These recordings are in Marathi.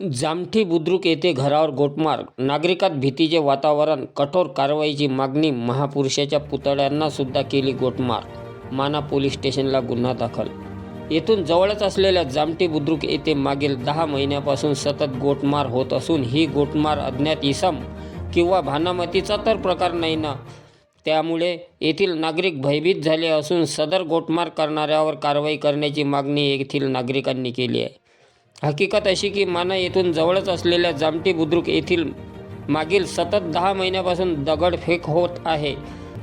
जामठी बुद्रुक येथे घरावर गोटमार नागरिकात भीतीचे वातावरण कठोर कारवाईची मागणी महापुरुषाच्या पुतळ्यांना सुद्धा केली गोटमार माना पोलीस स्टेशनला गुन्हा दाखल. येथून जवळच असलेल्या जामटी बुद्रुक येथे मागील दहा महिन्यापासून सतत गोटमार होत असून ही गोटमार अज्ञात इसम किंवा भानामतीचा तर प्रकार नाही ना. त्यामुळे येथील नागरिक भयभीत झाले असून सदर गोटमार करणाऱ्यावर कारवाई करण्याची मागणी येथील नागरिकांनी केली आहे. हकीकत अशी की माना येथून जवळच असलेल्या जामटी बुद्रुक येथील मागील सतत दहा महिन्यापासून दगडफेक होत आहे.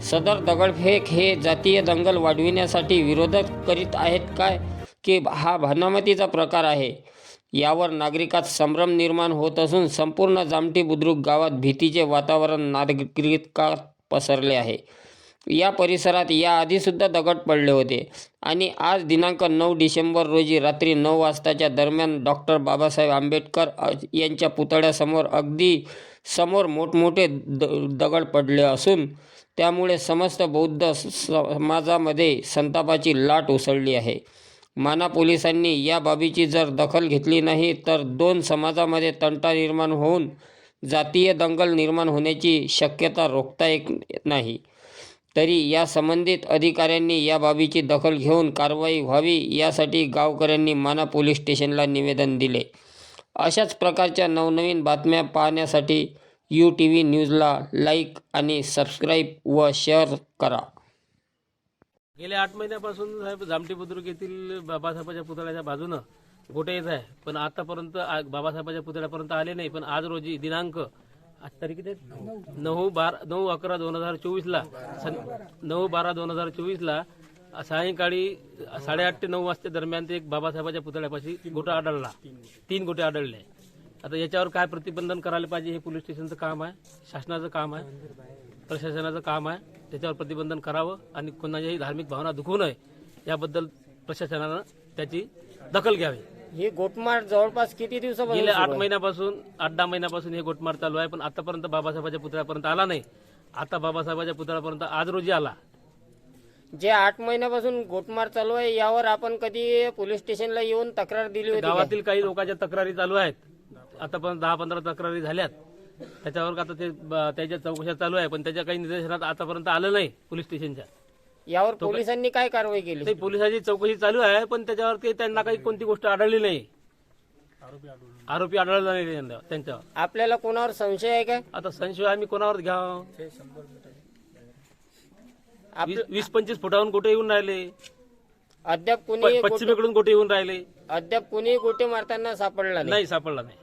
सदर दगडफेक हे जातीय दंगल वाढविण्यासाठी विरोधक करीत आहेत काय? की हा भानामतीचा प्रकार आहे? यावर नागरिकात संभ्रम निर्माण होत असून संपूर्ण जामटी बुद्रुक गावात भीतीचे वातावरण नागरिकात पसरले आहे. या परिसरात याआधीसुद्धा दगड पडले होते. आणि आज दिनांक नऊ डिसेंबर रोजी रात्री नऊ वाजताच्या दरम्यान डॉक्टर बाबासाहेब आंबेडकर यांच्या पुतळ्यासमोर अगदी समोर मोठमोठे द दगड पडले असून त्यामुळे समस्त बौद्ध स- समाजामध्ये संतापाची लाट उसळली आहे. माना पोलिसांनी या बाबीची जर दखल घेतली नाही तर दोन समाजामध्ये तंटा निर्माण होऊन जातीय दंगल निर्माण होण्याची शक्यता रोखता येत नाही. तरी या संबंधित अधिकाऱ्यांनी या बाबीची दखल घेऊन कारवाई व्हावी यासाठी गावकऱ्यांनी माना पोलीस स्टेशनला निवेदन दिले. अशाच प्रकारच्या नवनवीन बातम्या पाहण्यासाठी यू टी व्ही न्यूजला लाईक आणि सबस्क्राईब व शेअर करा. गेल्या आठ महिन्यापासून साहेब जामटी बुद्रुक येथील बाबासाहेबाच्या पुतळ्याच्या बाजूनं गोटे येत आहे. पण आतापर्यंत बाबासाहेबाच्या पुतळ्यापर्यंत आले नाही. पण आज रोजी दिनांक आज तारीख किती आहे? नऊ. बारा नऊ अकरा दोन हजार चोवीसला. सन- नऊ बारा दोन हजार चोवीसला सायंकाळी साडेआठ ते नऊ वाजता दरम्यान ते एक बाबासाहेबाच्या पुतळ्यापाशी गोटा आढळला. तीन गोटे आढळले. आता याच्यावर काय प्रतिबंधन करायला पाहिजे हे पोलीस स्टेशनचं काम आहे शासनाचं काम आहे प्रशासनाचं काम आहे त्याच्यावर प्रतिबंधन करावं आणि कोणाच्याही धार्मिक भावना दुखवू नये याबद्दल प्रशासनानं त्याची दखल घ्यावी. हे गोटमार जवळपास किती दिवसापासून गेल्या आठ महिन्यापासून आठ दहा महिन्यापासून हे गोटमार चालू आहे पण आतापर्यंत बाबासाहेबाच्या पुतळ्यापर्यंत आला नाही. आता बाबासाहेबाच्या पुतळ्यापर्यंत आज रोजी आला. जे आठ महिन्यापासून गोटमार चालू आहे यावर आपण कधी पोलीस स्टेशनला येऊन तक्रार दिली होती का? गावातील काही लोकांच्या तक्रारी चालू आहेत. आतापर्यंत दहा पंधरा तक्रारी झाल्यात. त्याच्यावर आता ते ब- त्याच्या चौकशा चालू आहे पण त्याच्या काही निदर्शनात आतापर्यंत आलं नाही पोलीस स्टेशनच्या. यावर पोलिसांनी काय कारवाई केली? ते पोलिसांची चौकशी चालू आहे पण त्याच्यावर ते त्यांना काही कोणती गोष्ट आढळली नाही. आरोपी आढळला नाही त्यांना- त्यांच्यावर. आपल्याला कोणावर संशय आहे का आता संशय आम्ही कोणावर घ्यावं? आप- वीस वीस पंचवीस फुटाहून गोटे येऊन राहिले. अद्याप प- कुणी पश्चिमेकडून गोटे येऊन राहिले. अद्याप कुणी गोटे मारताना सापडला नाही. नाही सापडला नाही.